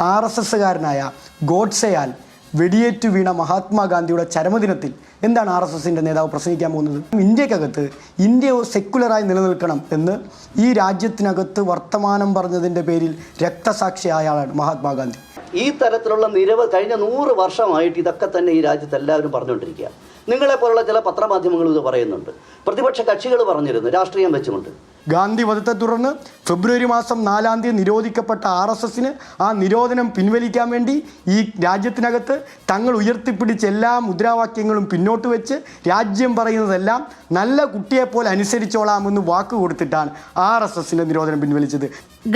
R S എസ്സുകാരനായ ഗോഡ്സെയാൽ വെടിയേറ്റു വീണ മഹാത്മാഗാന്ധിയുടെ ചരമദിനത്തിൽ എന്താണ് ആർ എസ് എസിന്റെ നേതാവ് പ്രസംഗിക്കാൻ പോകുന്നത്? ഇന്ത്യക്കകത്ത് ഇന്ത്യ സെക്യുലറായി നിലനിൽക്കണം എന്ന് ഈ രാജ്യത്തിനകത്ത് വർത്തമാനം പറഞ്ഞതിന്റെ പേരിൽ രക്തസാക്ഷി ആളാണ് മഹാത്മാഗാന്ധി. ഈ തരത്തിലുള്ള നിരവധി കഴിഞ്ഞ നൂറ് വർഷമായിട്ട് ഇതൊക്കെ തന്നെ ഈ രാജ്യത്ത് എല്ലാവരും പറഞ്ഞുകൊണ്ടിരിക്കുക നിങ്ങളെപ്പോലുള്ള ചില പത്രമാധ്യമങ്ങൾ ഇത് പറയുന്നുണ്ട്. പ്രതിപക്ഷ കക്ഷികൾ പറഞ്ഞിരുന്നു രാഷ്ട്രീയം വെച്ചുകൊണ്ട്. ഗാന്ധി വധത്തെ തുടർന്ന് ഫെബ്രുവരി മാസം നാലാം തീയതി നിരോധിക്കപ്പെട്ട ആർ എസ് എസിന് ആ നിരോധനം പിൻവലിക്കാൻ വേണ്ടി ഈ രാജ്യത്തിനകത്ത് തങ്ങൾ ഉയർത്തിപ്പിടിച്ച എല്ലാ മുദ്രാവാക്യങ്ങളും പിന്നോട്ട് വെച്ച് രാജ്യം പറയുന്നതെല്ലാം നല്ല കുട്ടിയെപ്പോലെ അനുസരിച്ചോളാമെന്ന് വാക്ക് കൊടുത്തിട്ടാണ് ആർ എസ് എസിന്റെ നിരോധനം പിൻവലിച്ചത്.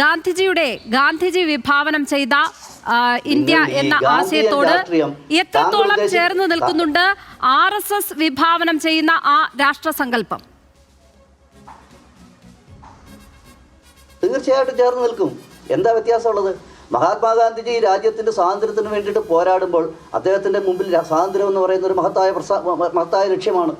ഗാന്ധിജിയുടെ ഗാന്ധിജി വിഭാവനം ചെയ്ത ഇന്ത്യ എന്ന ആശയത്തോട് എത്രത്തോളം ചേർന്ന് നിൽക്കുന്നുണ്ട് ആർ എസ് എസ് വിഭാവനം ചെയ്യുന്ന ആ രാഷ്ട്രസങ്കല്പം? തീർച്ചയായിട്ടും ചേർന്ന് നിൽക്കും. എന്താ വ്യത്യാസമുള്ളത്? മഹാത്മാഗാന്ധിജി രാജ്യത്തിന്റെ സ്വാതന്ത്ര്യത്തിന് വേണ്ടിയിട്ട് പോരാടുമ്പോൾ അദ്ദേഹത്തിന്റെ മുമ്പിൽ സ്വാതന്ത്ര്യം എന്ന് പറയുന്ന ഒരു മഹത്തായ മഹത്തായ ലക്ഷ്യമാണ്.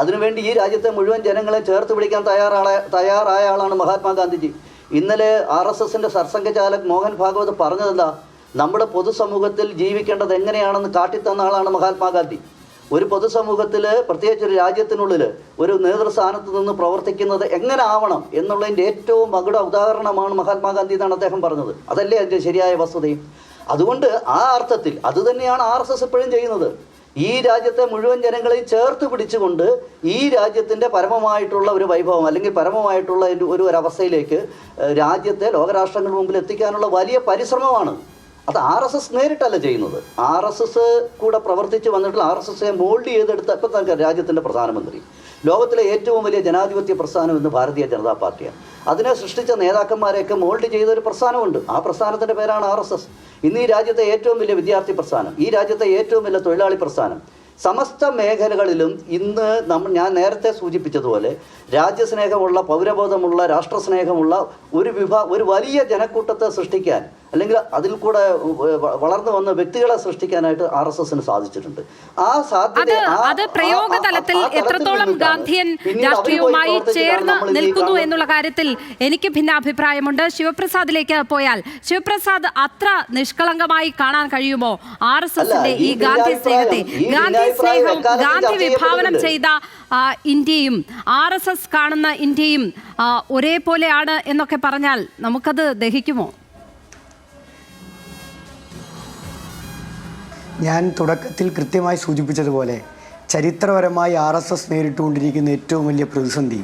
അതിനുവേണ്ടി ഈ രാജ്യത്തെ മുഴുവൻ ജനങ്ങളെ ചേർത്ത് പിടിക്കാൻ തയ്യാറായ തയ്യാറായ ആളാണ് മഹാത്മാഗാന്ധിജി. ഇന്നലെ ആർ എസ് എസിന്റെ സർസംഘചാലക് മോഹൻ ഭാഗവത് പറഞ്ഞതെന്താ? നമ്മുടെ പൊതുസമൂഹത്തിൽ ജീവിക്കേണ്ടത് എങ്ങനെയാണെന്ന് കാട്ടിത്തന്ന ആളാണ് മഹാത്മാഗാന്ധി. ഒരു പൊതുസമൂഹത്തിൽ പ്രത്യേകിച്ച് ഒരു രാജ്യത്തിനുള്ളിൽ ഒരു നേതൃസ്ഥാനത്ത് നിന്ന് പ്രവർത്തിക്കുന്നത് എങ്ങനെ ആവണം എന്നുള്ളതിന്റെ ഏറ്റവും മകുട ഉദാഹരണമാണ് മഹാത്മാഗാന്ധി എന്നാണ് അദ്ദേഹം പറഞ്ഞത്. അതല്ലേ അതിന്റെ ശരിയായ വസ്തുതയും? അതുകൊണ്ട് ആ അർത്ഥത്തിൽ അതുതന്നെയാണ് ആർ എസ് എസ് ഇപ്പോഴും ചെയ്യുന്നത്. ഈ രാജ്യത്തെ മുഴുവൻ ജനങ്ങളെയും ചേർത്ത് പിടിച്ചുകൊണ്ട് ഈ രാജ്യത്തിന്റെ പരമമായിട്ടുള്ള ഒരു വൈഭവം അല്ലെങ്കിൽ പരമമായിട്ടുള്ള ഒരു ഒരു ഒരവസ്ഥയിലേക്ക് രാജ്യത്തെ ലോകരാഷ്ട്രങ്ങൾ മുമ്പിൽ എത്തിക്കാനുള്ള വലിയ പരിശ്രമമാണ് അത് ആർ എസ് എസ് നേരിട്ടല്ല ചെയ്യുന്നത്. ആർ എസ് എസ് കൂടെ പ്രവർത്തിച്ച് വന്നിട്ടുള്ള ആർ എസ് എസ് മോൾഡ് ചെയ്തെടുത്ത ഇപ്പം തന്നെ രാജ്യത്തിന്റെ പ്രധാനമന്ത്രി. ലോകത്തിലെ ഏറ്റവും വലിയ ജനാധിപത്യ പ്രസ്ഥാനം ഇന്ന് ഭാരതീയ ജനതാ പാർട്ടിയാണ്. അതിനെ സൃഷ്ടിച്ച നേതാക്കന്മാരെയൊക്കെ മോൾഡ് ചെയ്ത ഒരു പ്രസ്ഥാനമുണ്ട്. ആ പ്രസ്ഥാനത്തിന്റെ പേരാണ് ആർ എസ് എസ്. ഇന്ന് ഈ രാജ്യത്തെ ഏറ്റവും വലിയ വിദ്യാർത്ഥി പ്രസ്ഥാനം ഈ രാജ്യത്തെ ഏറ്റവും വലിയ തൊഴിലാളി പ്രസ്ഥാനം സമസ്ത മേഖലകളിലും ഇന്ന് നമ്മൾ ഞാൻ നേരത്തെ സൂചിപ്പിച്ചതുപോലെ രാജ്യസ്നേഹമുള്ള പൗരബോധമുള്ള രാഷ്ട്രസ്നേഹമുള്ള ഒരു വിഭാ ഒരു വലിയ ജനക്കൂട്ടത്തെ സൃഷ്ടിക്കാൻ അല്ലെങ്കിൽ അതിൽ കൂടെ വളർന്നു വന്ന വ്യക്തികളെ സൃഷ്ടിക്കാനായിട്ട് ആർ എസ് എസിന് സാധിച്ചിട്ടുണ്ട്. ആ സാധ്യത അത് പ്രയോഗ തലത്തിൽ എത്രത്തോളം ഗാന്ധിയൻ രാഷ്ട്രീയവുമായി ചേർന്ന് നിൽക്കുന്നു എന്നുള്ള കാര്യത്തിൽ എനിക്ക് ഭിന്നാഭിപ്രായമുണ്ട്. ശിവപ്രസാദിലേക്ക് പോയാൽ ശിവപ്രസാദ് അത്ര നിഷ്കളങ്കമായി കാണാൻ കഴിയുമോ? ആർ എസ് എസിന്റെ ഈ ഗാന്ധി സ്നേഹത്തെ ഗാന്ധി സ്നേഹം ഗാന്ധി വിഭാവനം ചെയ്ത ഇന്ത്യയും ആർ എസ് എസ് കാണുന്ന ഇന്ത്യയും ഒരേപോലെയാണ് എന്നൊക്കെ പറഞ്ഞാൽ നമുക്കത് ദഹിക്കുമോ? ഞാൻ തുടക്കത്തിൽ കൃത്യമായി സൂചിപ്പിച്ചതുപോലെ ചരിത്രപരമായി ആർ എസ് എസ് നേരിട്ടുകൊണ്ടിരിക്കുന്ന ഏറ്റവും വലിയ പ്രതിസന്ധി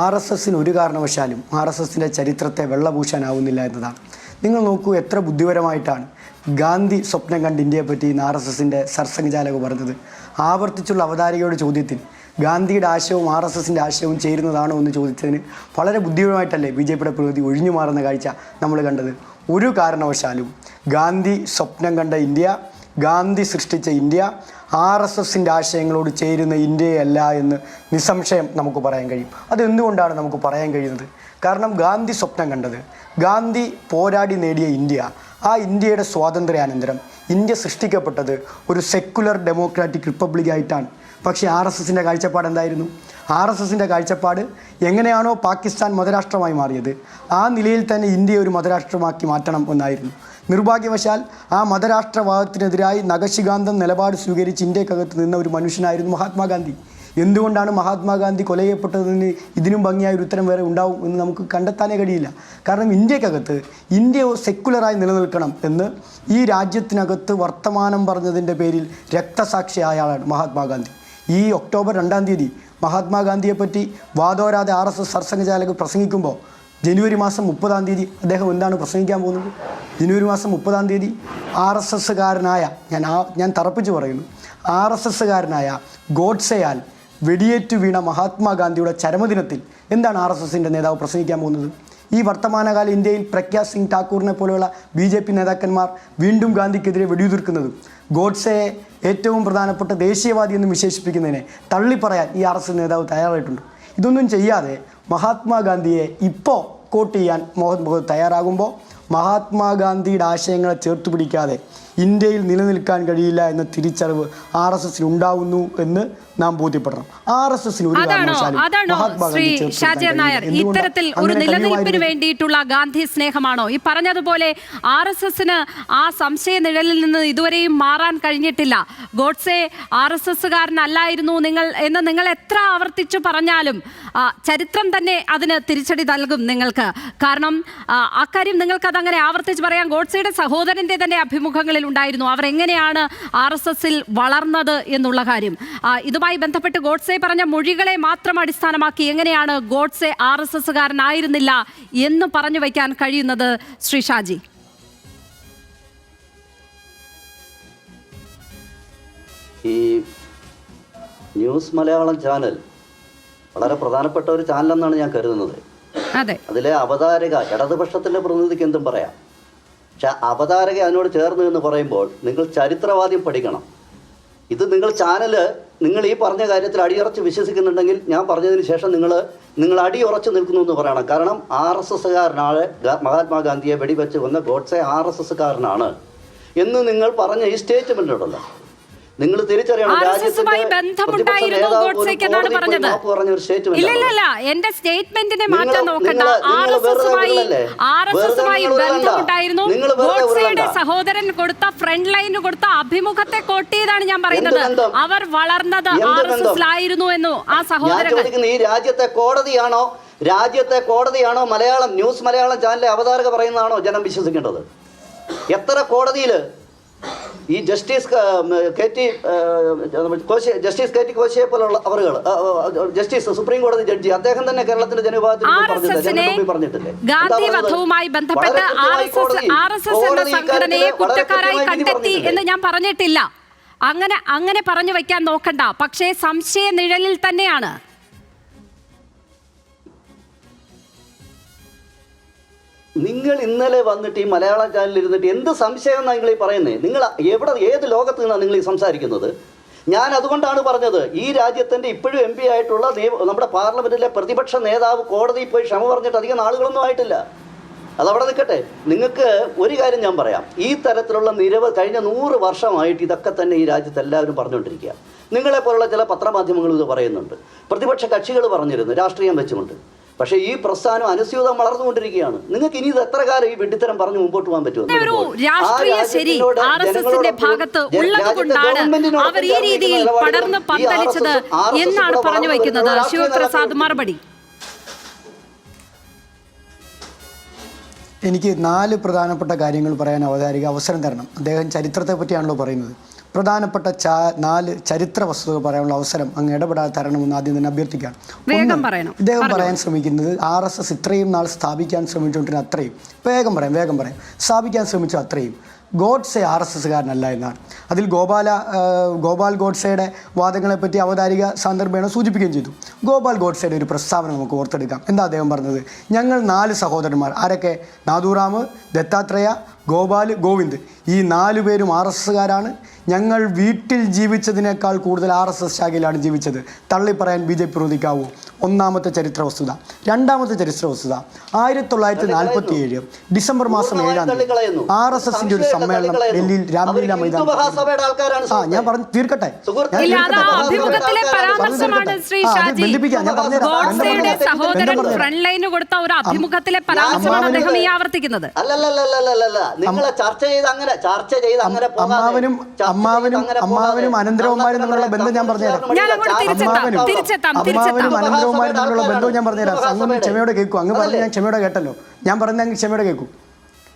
ആർ എസ് എസിന് ഒരു കാരണവശാലും ആർ എസ് എസിന്റെ ചരിത്രത്തെ വെള്ളപൂശാനാവുന്നില്ല എന്നതാണ്. നിങ്ങൾ നോക്കൂ എത്ര ബുദ്ധിപരമായിട്ടാണ് ഗാന്ധി സ്വപ്നം കണ്ട് ഇന്ത്യയെ പറ്റി ഇന്ന് ആർ എസ് എസിന്റെ സർസംഘചാലക് പറഞ്ഞത്. ആവർത്തിച്ചുള്ള അവതാരികയുടെ ചോദ്യത്തിൽ ഗാന്ധിയുടെ ആശയവും ആർ എസ് എസിന്റെ ആശയവും ചേരുന്നതാണോ എന്ന് ചോദിച്ചതിന് വളരെ ബുദ്ധിപരമായിട്ടല്ലേ ബി ജെ പിയുടെ പ്രകൃതി ഒഴിഞ്ഞു മാറുന്ന കാഴ്ച നമ്മൾ കണ്ടത്? ഒരു കാരണവശാലും ഗാന്ധി സ്വപ്നം കണ്ട ഇന്ത്യ ഗാന്ധി സൃഷ്ടിച്ച ഇന്ത്യ ആർ എസ് എസിന്റെ ആശയങ്ങളോട് ചേരുന്ന ഇന്ത്യയല്ല എന്ന് നിസ്സംശയം നമുക്ക് പറയാൻ കഴിയും. അതെന്തുകൊണ്ടാണ് നമുക്ക് പറയാൻ കഴിയുന്നത്? കാരണം ഗാന്ധി സ്വപ്നം കണ്ടത് ഗാന്ധി പോരാടി നേടിയ ഇന്ത്യ ആ ഇന്ത്യയുടെ സ്വാതന്ത്ര്യാനന്തരം. ഇന്ത്യ സൃഷ്ടിക്കപ്പെട്ടത് ഒരു സെക്കുലർ ഡെമോക്രാറ്റിക് റിപ്പബ്ലിക് ആയിട്ടാണ്. പക്ഷേ ആർ എസ് എസിന്റെ കാഴ്ചപ്പാട് എന്തായിരുന്നു? ആർ എസ് എസിന്റെ കാഴ്ചപ്പാട് എങ്ങനെയാണോ പാകിസ്ഥാൻ മതരാഷ്ട്രമായി മാറിയത് ആ നിലയിൽ തന്നെ ഇന്ത്യയെ ഒരു മതരാഷ്ട്രമാക്കി മാറ്റണം എന്നായിരുന്നു. നിർഭാഗ്യവശാൽ ആ മതരാഷ്ട്രവാദത്തിനെതിരായി നഖശികാന്തം നിലപാട് സ്വീകരിച്ച് ഇന്ത്യക്കകത്ത് നിന്ന ഒരു മനുഷ്യനായിരുന്നു മഹാത്മാഗാന്ധി. എന്തുകൊണ്ടാണ് മഹാത്മാഗാന്ധി കൊല ചെയ്യപ്പെട്ടതെന്ന് ഇതിനും ഭംഗിയായ ഒരു ഉത്തരം വേറെ ഉണ്ടാവും എന്ന് നമുക്ക് കണ്ടെത്താനേ കഴിയില്ല. കാരണം ഇന്ത്യക്കകത്ത് ഇന്ത്യ സെക്കുലറായി നിലനിൽക്കണം എന്ന് ഈ രാജ്യത്തിനകത്ത് വർത്തമാനം പറഞ്ഞതിന്റെ പേരിൽ രക്തസാക്ഷിയായ ആളാണ് മഹാത്മാഗാന്ധി. ഈ ഒക്ടോബർ രണ്ടാം തീയതി മഹാത്മാഗാന്ധിയെപ്പറ്റി വാദോരാതെ ആർ എസ് എസ് സർസംഘചാലക് പ്രസംഗിക്കുമ്പോൾ ജനുവരി മാസം മുപ്പതാം തീയതി അദ്ദേഹം എന്താണ് പ്രസംഗിക്കാൻ പോകുന്നത്? ജനുവരി മാസം മുപ്പതാം തീയതി ആർ എസ് എസ്സുകാരനായ ഞാൻ ആ ഞാൻ തറപ്പിച്ച് പറയുന്നു. ആർ എസ് എസ്സുകാരനായ ഗോഡ്സെയാൽ വെടിയേറ്റു വീണ മഹാത്മാഗാന്ധിയുടെ ചരമദിനത്തിൽ എന്താണ് ആർ എസ് എസിന്റെ നേതാവ് പ്രസംഗിക്കാൻ പോകുന്നത്? ഈ വർത്തമാനകാല ഇന്ത്യയിൽ പ്രഖ്യാ സിംഗ് ഠാക്കൂറിനെ പോലെയുള്ള ബി ജെ പി നേതാക്കന്മാർ വീണ്ടും ഗാന്ധിക്കെതിരെ വെടിയുതിർക്കുന്നതും ഗോഡ്സെയെ ഏറ്റവും പ്രധാനപ്പെട്ട ദേശീയവാദി എന്ന് വിശേഷിപ്പിക്കുന്നതിനെ തള്ളിപ്പറയാൻ ഈ ആർ എസ് നേതാവ് തയ്യാറായിട്ടുണ്ട്. ഇതൊന്നും ചെയ്യാതെ മഹാത്മാഗാന്ധിയെ ഇപ്പോൾ കോട്ട് ചെയ്യാൻ മോഹൻ ബഗവത് തയ്യാറാകുമ്പോൾ മഹാത്മാഗാന്ധിയുടെ ആശയങ്ങളെ ചേർത്ത് പിടിക്കാതെ ഇന്ത്യയിൽ നിലനിൽക്കാൻ കഴിയില്ല എന്ന തിരിച്ചറിവ് ആർ എസ് എസിന് ഉണ്ടാവുന്നു എന്ന് നാം ബോധ്യപ്പെടണം. ആർ എസ് എസിന് ഒരു ഇത്തരത്തിൽ ഒരു നിലനിൽപ്പിന് വേണ്ടിയിട്ടുള്ള ഗാന്ധി സ്നേഹമാണോ? ഈ പറഞ്ഞതുപോലെ ആർ എസ് എസിന് ആ സംശയ നിഴലിൽ നിന്ന് ഇതുവരെയും മാറാൻ കഴിഞ്ഞിട്ടില്ല. ഗോഡ്സെ ആർ എസ് എസ്സുകാരനല്ലായിരുന്നു നിങ്ങൾ എന്ന് നിങ്ങൾ എത്ര ആവർത്തിച്ചു പറഞ്ഞാലും ചരിത്രം തന്നെ അതിന് തിരിച്ചടി നൽകും നിങ്ങൾക്ക്. കാരണം അക്കാര്യം നിങ്ങൾക്ക് അതങ്ങനെ ആവർത്തിച്ച് പറയാം. ഗോഡ്സയുടെ സഹോദരന്റെ തന്നെ അഭിമുഖങ്ങളിൽ ഉണ്ടായിരുന്നു. അവർ എങ്ങനെയാണ് ആർ എസ് എസിൽ വളർന്നത് എന്നുള്ള കാര്യം. ഇതുമായി ബന്ധപ്പെട്ട് ഗോഡ്സെ പറഞ്ഞ മൊഴികളെ മാത്രം അടിസ്ഥാനമാക്കി എങ്ങനെയാണ് ഗോഡ്സെ ആർ എസ് എസ്സുകാരനായിരുന്നില്ല എന്ന് പറഞ്ഞു വയ്ക്കാൻ കഴിയുന്നത് ശ്രീ ഷാജി. ഈ ന്യൂസ് മലയാളം ചാനൽ വളരെ പ്രധാനപ്പെട്ട ഒരു ചാനലെന്നാണ് ഞാൻ കരുതുന്നത്. അതിലെ അവതാരക ഇടതുപക്ഷത്തിന്റെ പ്രതിനിധിക്ക് എന്തും പറയാം. പക്ഷെ അവതാരക അതിനോട് ചേർന്ന് എന്ന് പറയുമ്പോൾ നിങ്ങൾ ചരിത്രവാദ്യം പഠിക്കണം. ഇത് നിങ്ങൾ ചാനൽ നിങ്ങൾ ഈ പറഞ്ഞ കാര്യത്തിൽ അടിയുറച്ച് വിശ്വസിക്കുന്നുണ്ടെങ്കിൽ ഞാൻ പറഞ്ഞതിന് ശേഷം നിങ്ങൾ നിങ്ങൾ അടിയുറച്ച് നിൽക്കുന്നു എന്ന് പറയണം. കാരണം ആർ എസ് എസ്സുകാരനാണ് മഹാത്മാഗാന്ധിയെ വെടിവെച്ച് കൊന്ന ഗോഡ്സെ ആർ എസ് എസ്സുകാരനാണ് എന്ന് നിങ്ങൾ പറഞ്ഞ ഈ സ്റ്റേറ്റ്മെന്റ് ഉണ്ടല്ലോ നിങ്ങൾ തിരിച്ചറിയണം ബന്ധമുണ്ടായിരുന്നു എന്റെ സ്റ്റേറ്റ്മെന്റിനെ മാറ്റാൻ നോക്കണ്ട. ആർ എസ് എസുമായി ആർ എസ് എസുമായി ഗോഡ്സെയുടെ സഹോദരൻ കൊടുത്ത ഫ്രണ്ട് ലൈൻ കൊടുത്ത അഭിമുഖത്തെ കൊട്ടിയതാണ് ഞാൻ പറയുന്നത്. അവർ വളർന്നത് ആയിരുന്നു ആർ എസ് എസിലായിരുന്നു എന്നു ആ സഹോദരൻ ഈ രാജ്യത്തെ കോടതിയാണോ? രാജ്യത്തെ കോടതിയാണോ? മലയാളം ന്യൂസ് മലയാളം ചാനലിലെ അവതാരക പറയുന്നതാണോ ജനം വിശ്വസിക്കേണ്ടത്? എത്ര കോടതിയിൽ ഈ justice K- T Koshy justice K T കോശിയെ പോലുള്ള അവറുകൾ ജസ്റ്റിസ് സുപ്രീം കോടതി ജഡ്ജി അദ്ദേഹം തന്നെ കേരളത്തിന്റെ ജനവിഭാഗത്തിൽ പറഞ്ഞിട്ടില്ല. ഗാന്ധി വധവുമായി ബന്ധപ്പെട്ട് ആർ എസ് എന്ന സംഘടനയെ കുറ്റക്കാരായി കണ്ടെത്തി എന്ന് ഞാൻ പറഞ്ഞിട്ടില്ല. അങ്ങനെ അങ്ങനെ പറഞ്ഞു വെക്കാൻ നോക്കണ്ട. പക്ഷേ സംശയ നിഴലിൽ തന്നെയാണ്. നിങ്ങൾ ഇന്നലെ വന്നിട്ട് ഈ മലയാള ചാനലിൽ ഇരുന്നിട്ട് എന്ത് സംശയം എന്നാണ് നിങ്ങൾ ഈ പറയുന്നത് നിങ്ങൾ എവിടെ ഏത് ലോകത്ത് നിന്നാണ് നിങ്ങൾ ഈ സംസാരിക്കുന്നത്? ഞാൻ അതുകൊണ്ടാണ് പറഞ്ഞത് ഈ രാജ്യത്തിന്റെ ഇപ്പോഴും എം പി ആയിട്ടുള്ള നമ്മുടെ പാർലമെന്റിലെ പ്രതിപക്ഷ നേതാവ് കോടതിയിൽ പോയി ക്ഷമ പറഞ്ഞിട്ട് അധികം നാളുകളൊന്നും ആയിട്ടില്ല. അതവിടെ നിൽക്കട്ടെ. നിങ്ങൾക്ക് ഒരു കാര്യം ഞാൻ പറയാം. ഈ തരത്തിലുള്ള നിരവധി കഴിഞ്ഞ നൂറ് വർഷമായിട്ട് ഇതൊക്കെ തന്നെ ഈ രാജ്യത്ത് എല്ലാവരും പറഞ്ഞുകൊണ്ടിരിക്കുക. നിങ്ങളെപ്പോലുള്ള ചില പത്രമാധ്യമങ്ങൾ ഇത് പറയുന്നുണ്ട്. പ്രതിപക്ഷ കക്ഷികൾ പറഞ്ഞിരുന്നു രാഷ്ട്രീയം വെച്ചുകൊണ്ട്. പക്ഷേ ഈ പ്രസ്ഥാനം അനുസ്യൂതം വളർന്നുകൊണ്ടിരിക്കുകയാണ്. നിങ്ങൾക്ക് ഇനി ഇത് എത്ര കാലം ഈ വെട്ടിത്തരം പറഞ്ഞു മുമ്പോട്ട് പോകാൻ പറ്റുമോ? അവർ ഈ രീതിയിൽ പടർന്ന് പന്തലിച്ചത് എന്നാണ് പറഞ്ഞു വയ്ക്കുന്നത് ശിവപ്രസാദ് മറുപടി. എനിക്ക് നാല് പ്രധാനപ്പെട്ട കാര്യങ്ങൾ പറയാൻ അവതാരിക അവസരം തരണം. അദ്ദേഹം ചരിത്രത്തെ പറ്റിയാണല്ലോ പറയുന്നത്. പ്രധാനപ്പെട്ട നാല് ചരിത്ര വസ്തുതകൾ പറയാനുള്ള അവസരം അങ്ങ് ഇടപെടാതെ തരണമെന്ന് ആദ്യം തന്നെ അഭ്യർത്ഥിക്കാം വേഗം പറയണം. ഇദ്ദേഹം പറയാൻ ശ്രമിക്കുന്നത് ആർ എസ് എസ് ഇത്രയും നാൾ സ്ഥാപിക്കാൻ ശ്രമിച്ചുകൊണ്ടിരുന്ന അത്രയും. വേഗം പറയാം വേഗം പറയാം. സ്ഥാപിക്കാൻ ശ്രമിച്ചു അത്രയും. ഗോഡ്സെ ആർ എസ് എസ്സുകാരനല്ല എന്നാണ്. അതിൽ ഗോപാല ഗോപാൽ ഗോഡ്സെയുടെ വാദങ്ങളെപ്പറ്റി അവതാരിക സന്ദർഭേണ സൂചിപ്പിക്കുകയും ചെയ്തു. ഗോപാൽ ഗോഡ്സെയുടെ ഒരു പ്രസ്താവന നമുക്ക് ഓർത്തെടുക്കാം. എന്താ അദ്ദേഹം പറഞ്ഞത്? ഞങ്ങൾ നാല് സഹോദരന്മാർ. ആരൊക്കെ? നാദുറാമ് ദത്താത്രേയ ഗോപാൽ ഗോവിന്ദ്. ഈ നാലു പേരും ആർ എസ് എസ്സുകാരാണ് ഞങ്ങൾ വീട്ടിൽ ജീവിച്ചതിനേക്കാൾ കൂടുതൽ ആർ എസ് എസ് ശാഖയിലാണ് ജീവിച്ചത്. തള്ളിപ്പറയാൻ ബി ജെ പി പ്രതിക്കാവൂ ഒന്നാമത്തെ ചരിത്ര വസ്തുത രണ്ടാമത്തെ ചരിത്ര വസ്തുത ആയിരത്തി തൊള്ളായിരത്തി നാൽപ്പത്തി ഏഴ് ഡിസംബർ മാസം ഏഴാം തീയതി ആർ എസ് എസിന്റെ ഒരു സമ്മേളനം ഡൽഹിയിൽ രാംലീല മൈതാനം ആ ഞാൻ പറഞ്ഞു തീർക്കട്ടെ? ബന്ധിപ്പിക്കാം. ഞാൻ ലൈന് കൊടുത്ത ഒരു അഭിമുഖത്തിലെ പരാമർശമാണ് അദ്ദേഹം ഈ ആവർത്തിക്കുന്നത്. അല്ലല്ലല്ലല്ലല്ല നിങ്ങളെ ചർച്ച ചെയ്ത് അങ്ങനെ ചർച്ച ചെയ്ത് അങ്ങനെ അമ്മാവനും അമ്മാവനും അമ്മാവനും അനന്തരവന്മാരും തമ്മിലുള്ള ബന്ധം ഞാൻ പറഞ്ഞുതരാം. അമ്മാവനും. അനന്തരവന്മാരും തമ്മിലുള്ള ബന്ധവും ഞാൻ പറഞ്ഞുതരാം. സംഘം. ക്ഷമയോടെ കേൾക്കും. അങ്ങ് പറഞ്ഞ് ഞാൻ ക്ഷമയോടെ കേട്ടല്ലോ. ഞാൻ പറഞ്ഞ അങ്ങ് ക്ഷമയോടെ കേൾക്കും.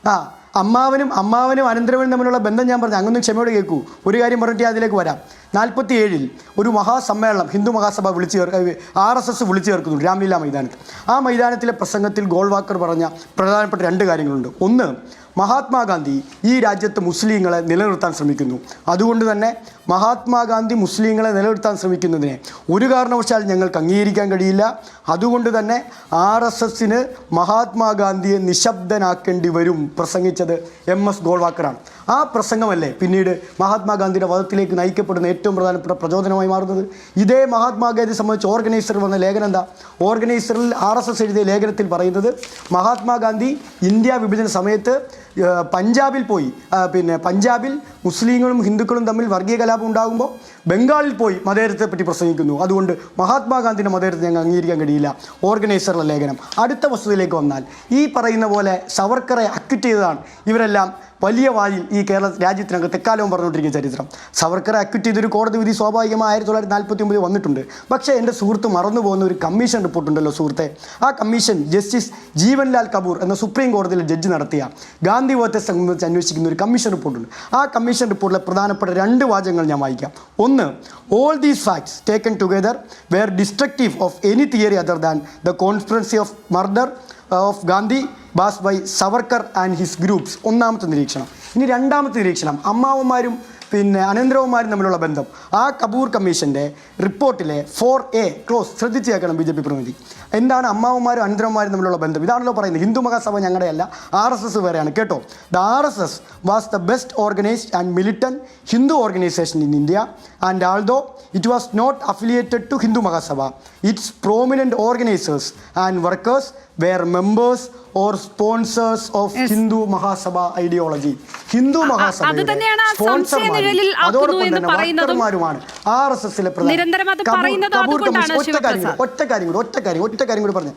ആ അമ്മാവനും അമ്മാവനും അനന്തരവനും തമ്മിലുള്ള ബന്ധം ഞാൻ പറഞ്ഞു അങ്ങൊന്നും ക്ഷമയോടെ കേൾക്കൂ. ഒരു കാര്യം പറഞ്ഞിട്ട് അതിലേക്ക് വരാം. നാൽപ്പത്തി ഏഴിൽ ഒരു മഹാസമ്മേളനം ഹിന്ദു മഹാസഭ വിളിച്ചു ചേർ ആർ എസ് എസ് വിളിച്ചു ചേർക്കുന്നു രാംലീല മൈതാനത്ത്. ആ മൈതാനത്തിലെ പ്രസംഗത്തിൽ ഗോൾവാക്കർ പറഞ്ഞ പ്രധാനപ്പെട്ട രണ്ട് കാര്യങ്ങളുണ്ട്. ഒന്ന് മഹാത്മാഗാന്ധി ഈ രാജ്യത്ത് മുസ്ലിങ്ങളെ നിലനിർത്താൻ ശ്രമിക്കുന്നു. അതുകൊണ്ട് തന്നെ മഹാത്മാഗാന്ധി മുസ്ലിങ്ങളെ നിലനിർത്താൻ ശ്രമിക്കുന്നതിനെ ഒരു കാരണവശാൽ ഞങ്ങൾക്ക് അംഗീകരിക്കാൻ കഴിയില്ല. അതുകൊണ്ട് തന്നെ ആർ എസ് എസിന് മഹാത്മാഗാന്ധിയെ നിശബ്ദനാക്കേണ്ടി വരും പ്രസംഗിച്ചത് എം എസ് ഗോൾവാക്കറാണ്. ആ പ്രസംഗമല്ലേ പിന്നീട് മഹാത്മാഗാന്ധിയുടെ വധത്തിലേക്ക് നയിക്കപ്പെടുന്ന ഏറ്റവും പ്രധാനപ്പെട്ട പ്രചോദനമായി മാറുന്നത്? ഇതേ മഹാത്മാഗാന്ധി സംബന്ധിച്ച് ഓർഗനൈസർ വന്ന ലേഖനം എന്താ? ഓർഗനൈസറിൽ ആർ എസ് എസ് എഴുതിയ ലേഖനത്തിൽ പറയുന്നത് മഹാത്മാഗാന്ധി ഇന്ത്യ വിഭജന സമയത്ത് പഞ്ചാബിൽ പോയി പിന്നെ പഞ്ചാബിൽ മുസ്ലിങ്ങളും ഹിന്ദുക്കളും തമ്മിൽ വർഗീയ കലാപം ഉണ്ടാകുമ്പോൾ ബംഗാളിൽ പോയി മതേരത്തെ പറ്റി പ്രസംഗിക്കുന്നു. അതുകൊണ്ട് മഹാത്മാഗാന്ധിന്റെ മതേരത്തെ ഞങ്ങൾ അംഗീകരിക്കാൻ കഴിയില്ല. ഓർഗനൈസറുടെ ലേഖനം അടുത്ത വസ്തുതയിലേക്ക് വന്നാൽ ഈ പറയുന്ന പോലെ സവർക്കറെ അക്വിറ്റ് ചെയ്തതാണ്. ഇവരെല്ലാം വലിയ വാരിൽ ഈ കേരള രാജ്യത്തിനകത്ത് എക്കാലവും പറഞ്ഞുകൊണ്ടിരിക്കുന്ന ചരിത്രം. സവർക്കറെ അക്വിറ്റ് ചെയ്തൊരു കോടതി വിധി സ്വാഭാവികമായി ആയിരത്തി തൊള്ളായിരത്തി നാൽപ്പത്തി ഒമ്പതിൽ വന്നിട്ടുണ്ട്. പക്ഷേ എന്റെ സുഹൃത്ത് മറന്നു പോകുന്ന ഒരു കമ്മീഷൻ റിപ്പോർട്ടുണ്ടല്ലോ സുഹൃത്തെ. ആ കമ്മീഷൻ ജസ്റ്റിസ് ജീവൻലാൽ കപൂർ എന്ന സുപ്രീം കോടതിയിലെ ജഡ്ജ് നടത്തിയ ഗാന്ധി വധത്തെ സംബന്ധിച്ച് അന്വേഷിക്കുന്ന ഒരു കമ്മീഷൻ റിപ്പോർട്ടുണ്ട് ആ കമ്മീഷൻ റിപ്പോർട്ടിലെ പ്രധാനപ്പെട്ട രണ്ട് വാചകങ്ങൾ ഞാൻ വായിക്കാം. ഒന്ന് all these facts taken together were destructive of any theory other than the conspiracy of murder of Gandhi was by Savarkar and his groups. ഒന്നാമത്തെ നിരീക്ഷണം. ഇനി രണ്ടാമത്തെ നിരീക്ഷണം. അമ്മാവന്മാരും പിന്നെ അനന്തരവന്മാരും തമ്മിലുള്ള ബന്ധം. ആ കപൂർ കമ്മീഷന്റെ റിപ്പോർട്ടിലെ ഫോർ എ ക്ലോസ് ശ്രദ്ധിച്ച് കേൾക്കണം ബി ജെ പി പ്രതിനിധി. എന്താണ് അമ്മാവന്മാരും അനന്തരവന്മാരും തമ്മിലുള്ള ബന്ധം? ഇതാണല്ലോ പറയുന്നത്. ഹിന്ദു മഹാസഭ ഞങ്ങളുടെയല്ല ആർ എസ് എസ് വേറെയാണ്. കേട്ടോ the R S S was the best organised and militant Hindu organisation in India. And although it was not affiliated to Hindu Mahasabha. Its prominent organisers and workers were members or sponsors of Hindu Mahasabha ideology Hindu Mahasabha വർക്കർമാരുമാണ്. R S എസിലെ ഒറ്റ കാര്യം കൂടി. ഒറ്റ കാര്യം കൂടി ഒറ്റ കാര്യം ഒറ്റ കാര്യം കൂടി പറഞ്ഞു.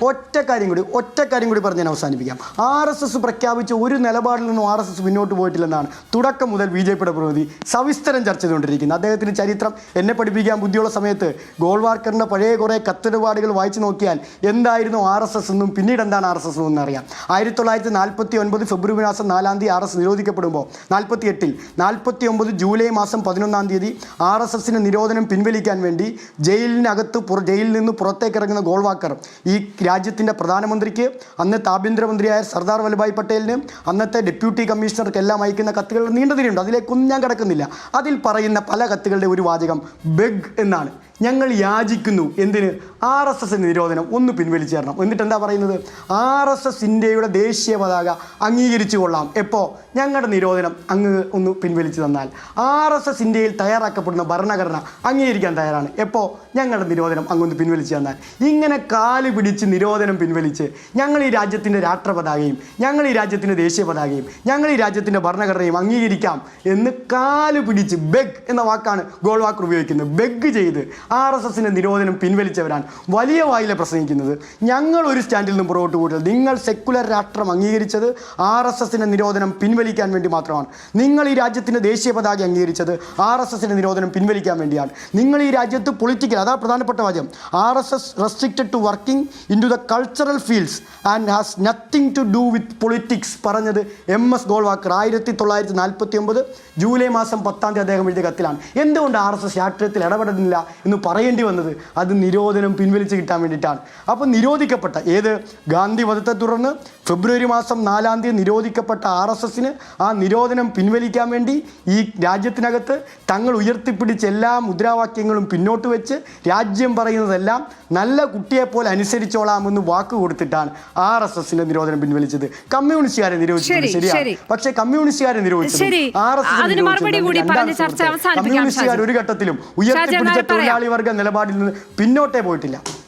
ഒറ്റ കാര്യം കൂടി ഒറ്റ കാര്യം കൂടി പറഞ്ഞ് ഞാൻ അവസാനിപ്പിക്കാം. ആർ എസ് എസ് പ്രഖ്യാപിച്ച ഒരു നിലപാടിൽ നിന്നും ആർ എസ് എസ് മുന്നോട്ട് പോയിട്ടില്ലെന്നാണ് തുടക്കം മുതൽ ബി ജെ പിയുടെ പ്രതിനിധി സവിസ്തരം ചർച്ച ചെയ്തുകൊണ്ടിരിക്കുന്നത്. അദ്ദേഹത്തിന് ചരിത്രം എന്നെ പഠിപ്പിക്കാൻ ബുദ്ധിയുള്ള സമയത്ത് ഗോൾവാർക്കറിന്റെ പഴയ കുറേ കത്തിടപാടുകൾ വായിച്ചു നോക്കിയാൽ എന്തായിരുന്നു ആർ എസ് എസ് എന്നും പിന്നീട് എന്താണ് ആർ എസ് എസ് എന്നും അറിയാം ആയിരത്തി തൊള്ളായിരത്തി നാൽപ്പത്തി ഒൻപത് ഫെബ്രുവരി മാസം നാലാം തീയതി ആർ എസ് നിരോധിക്കപ്പെടുമ്പോൾ നാൽപ്പത്തി എട്ടിൽ നാൽപ്പത്തി ഒമ്പത് ജൂലൈ മാസം പതിനൊന്നാം തീയതി ആർ എസ് എസിന് നിരോധനം പിൻവലിക്കാൻ വേണ്ടി ജയിലിനകത്ത് ജയിലിൽ നിന്ന് പുറത്തേക്ക് ഇറങ്ങുന്ന ഗോൾവാക്കർ ഈ രാജ്യത്തിന്റെ പ്രധാനമന്ത്രിക്ക് അന്നത്തെ ആഭ്യന്തരമന്ത്രിയായ സർദാർ വല്ലഭായ് പട്ടേലിന് അന്നത്തെ ഡെപ്യൂട്ടി കമ്മീഷണർക്ക് എല്ലാം അയക്കുന്ന കത്തുകൾ നീണ്ടതിനുണ്ട് അതിലേക്കൊന്നും ഞാൻ കിടക്കുന്നില്ല. അതിൽ പറയുന്ന പല കത്തുകളുടെ ഒരു വാചകം ബെഗ് എന്നാണ്. ഞങ്ങൾ യാചിക്കുന്നു. എന്തിന്? ആർ എസ് എസിന്റെ നിരോധനം ഒന്ന് പിൻവലിച്ചു തരണം. എന്നിട്ട് എന്താ പറയുന്നത്? ആർ എസ് എസ് ഇന്ത്യയുടെ ദേശീയ പതാക അംഗീകരിച്ചു കൊള്ളാം. എപ്പോൾ ഞങ്ങളുടെ നിരോധനം അങ്ങ് ഒന്ന് പിൻവലിച്ചു തന്നാൽ. ആർ എസ് എസ് ഇന്ത്യയിൽ തയ്യാറാക്കപ്പെടുന്ന ഭരണഘടന അംഗീകരിക്കാൻ തയ്യാറാണ്. എപ്പോൾ ഞങ്ങളുടെ നിരോധനം അങ്ങൊന്ന് പിൻവലിച്ചു തന്നാൽ. ഇങ്ങനെ കാൽ പിടിച്ച് നിരോധനം പിൻവലിച്ച് ഞങ്ങൾ ഈ രാജ്യത്തിന്റെ രാഷ്ട്രപതാകയും ഞങ്ങൾ ഈ രാജ്യത്തിന്റെ ദേശീയ പതാകയും ഞങ്ങൾ ഈ രാജ്യത്തിന്റെ ഭരണഘടനയും അംഗീകരിക്കാം എന്ന് കാൽ പിടിച്ച് ബെഗ് എന്ന വാക്കാണ് ഗോൾവാക്കർ ഉപയോഗിക്കുന്നത്. ബെഗ് ചെയ്ത് ആർ എസ് എസിന്റെ നിരോധനം പിൻവലിച്ചവരാണ്. വലിയ വായിലെ പ്രസംഗിക്കുന്നത് ഞങ്ങൾ ഒരു സ്റ്റാൻഡിൽ നിന്നും പുറകോട്ട് പോയിട്ടില്ല. നിങ്ങൾ സെക്കുലർ രാഷ്ട്രം അംഗീകരിച്ചത് ആർ എസ് എസിന്റെ നിരോധനം പിൻവലിക്കാൻ വേണ്ടി മാത്രമാണ്. നിങ്ങൾ ഈ രാജ്യത്തിന്റെ ദേശീയ പതാക അംഗീകരിച്ചത് ആർ എസ് എസിന്റെ നിരോധനം പിൻവലിക്കാൻ വേണ്ടിയാണ്. നിങ്ങൾ ഈ രാജ്യത്ത് പൊളിറ്റിക്കൽ അതാ പ്രധാനപ്പെട്ട വാചകം R S S restricted to working in to the cultural fields and has nothing to do with politics പറഞ്ഞത് എം എസ് ഗോൾവാക്കർ ആയിരത്തി തൊള്ളായിരത്തി നാൽപ്പത്തി ഒമ്പത് ജൂലൈ മാസം പത്താം തീയതി അദ്ദേഹം എഴുതിയ കത്തിലാണ്. എന്തുകൊണ്ട് ആർ എസ് എസ് രാഷ്ട്രീയത്തിൽ ഇടപെടുന്നില്ല എന്ന് പറയേണ്ടി വന്നത് അത് നിരോധനം പിൻവലിച്ച് കിട്ടാൻ വേണ്ടിയിട്ടാണ്. അപ്പോൾ നിരോധിക്കപ്പെട്ട ഏത്? ഗാന്ധി വധത്തെ തുടർന്ന് ഫെബ്രുവരി മാസം നാലാം തീയതി നിരോധിക്കപ്പെട്ട ആർ എസ് എസിന് ആ നിരോധനം പിൻവലിക്കാൻ വേണ്ടി ഈ രാജ്യത്തിനകത്ത് തങ്ങൾ ഉയർത്തിപ്പിടിച്ച എല്ലാ മുദ്രാവാക്യങ്ങളും പിന്നോട്ട് വെച്ച് രാജ്യം പറയുന്നതെല്ലാം നല്ല കുട്ടിയെപ്പോലെ അനുസരിച്ചോളാമെന്ന് വാക്ക് കൊടുത്തിട്ടാണ് ആർ എസ് എസിന്റെ നിരോധനം പിൻവലിച്ചത്. കമ്മ്യൂണിസ്റ്റുകാരെ നിരോധിച്ചത് ശരിയാണ്. പക്ഷേ കമ്മ്യൂണിസ്റ്റുകാരെ നിരോധിച്ചത്. ആർ എസ് എസ് കമ്മ്യൂണിസ്റ്റുകാർ ഒരു ഘട്ടത്തിലും ഉയർത്തിപ്പിടിച്ച പറയാം. തൊഴിലാളി നിലപാടിൽ നിന്ന് പിന്നോട്ടേ പോയിട്ടില്ല.